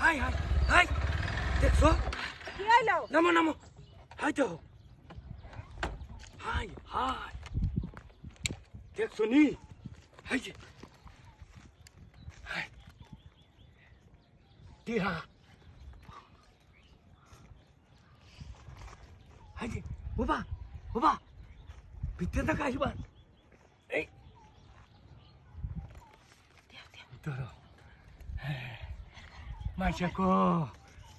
High high high দেখছ কি আইলো নামো নামো হাই তো হাই হাই দেখছ নি হাই যে হাই টিহা হাই যে বাবা বাবা ভিতরে থাকা আসবার এই ভিতর মাইসা কো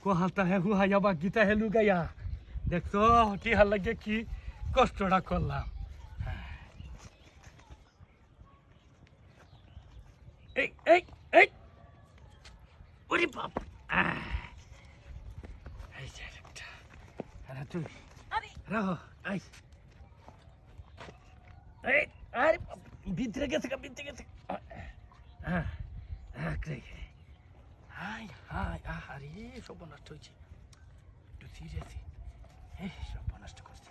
কো হালতা হে হু হাইয়া বা গীতা হে লুগাইয়া দেখছ টিহা লাগে কি কষ্টটা করলাম এই এই এই ওরে বাপ আহ। এই যে একটা আরে তুই আরে রাহো আই এই আরে ভিতরে গেছে কা ভিতরে গেছে হ্যাঁ হ্যাঁ রে হাই হাই আরে সব নষ্ট হয়েছে একটু সিরিয়াসি এই সব নষ্ট করছে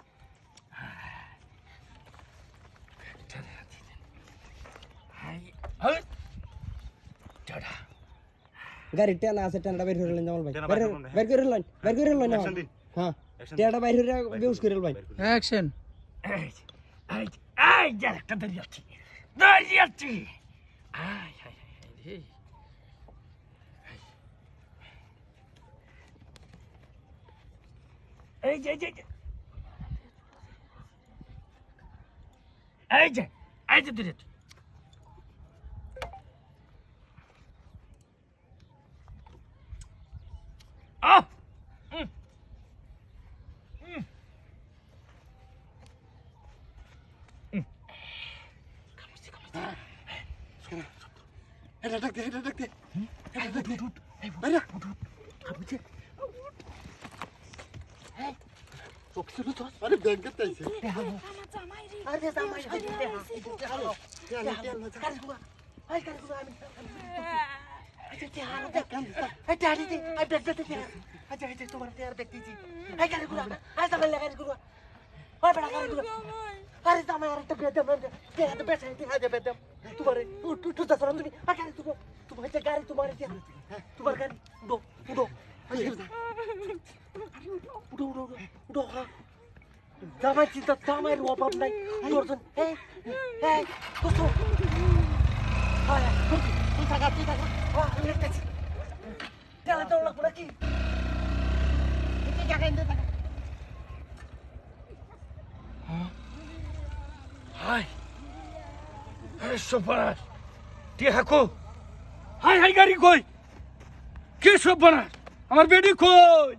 গাড়ি টেনা আছে টেনাটা বের করে লইন জামাল ভাই বের করে লইন বের করে দিন। হ্যাঁ টেনাটা বাইর করে বেউস করে লইন অ্যাকশন এই এই যে, এই যে একটা দাঁড়িয়ে আছি দাঁড়িয়ে আছি আয় হাই হাই রে এই যে এই যে এই যে। দূরে এটা ডাক দে এটা ডাক দে এটা ডাক দে বাইরে চোখছিল তো আরে ব্যাংকে তাইছে রে আরে জামাই হ্যালো হ্যালো হ্যালো আই কার আমি আচ্ছা তে হারা দেখ কেন এই ডাড়ি দে আই ব্যাগ দে দে আচ্ছা এই তোমার তে আর দেখতেছি এই কারগুলো আই জামাই লাগা গুলো ওই বড় কারগুলো আরে জামাই আর একটা বেদম তে হাতে বেচা তে হাতে বেদম তোমার গাড়ি জামাই চিন্তা জামাইয়ের অভাব নাই। তোর এই এই কত তুই থাকা তুই থাকা। আমি দেখতেছি তেলে তো লাগবো নাকি? থাকা। হাই। আরে সর্বনাশ। টিহা কো হাই হাই, গাড়ি কই? কে সর্বনাশ? আমার বেডি কই?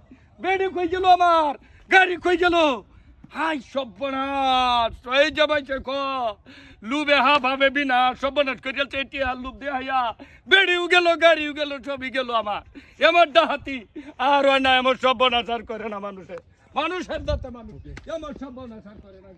বেডি কই গেল আমার? গাড়ি কই গেল? হাই সর্বনাশ, এই জামাইছে ক, লুবে হা ভাবে বিনা, সর্বনাশ এটি টিহা লুব দে হাইয়া বেডিও গেল, গাড়িও গেল সবই গেল আমার। এমন ডাহাতি, আর না, এমন সর্বনাশ আর করে না মানুষের। মানুষের দাঁতে মানুষ, এমন সর্বনাশ আর করে না।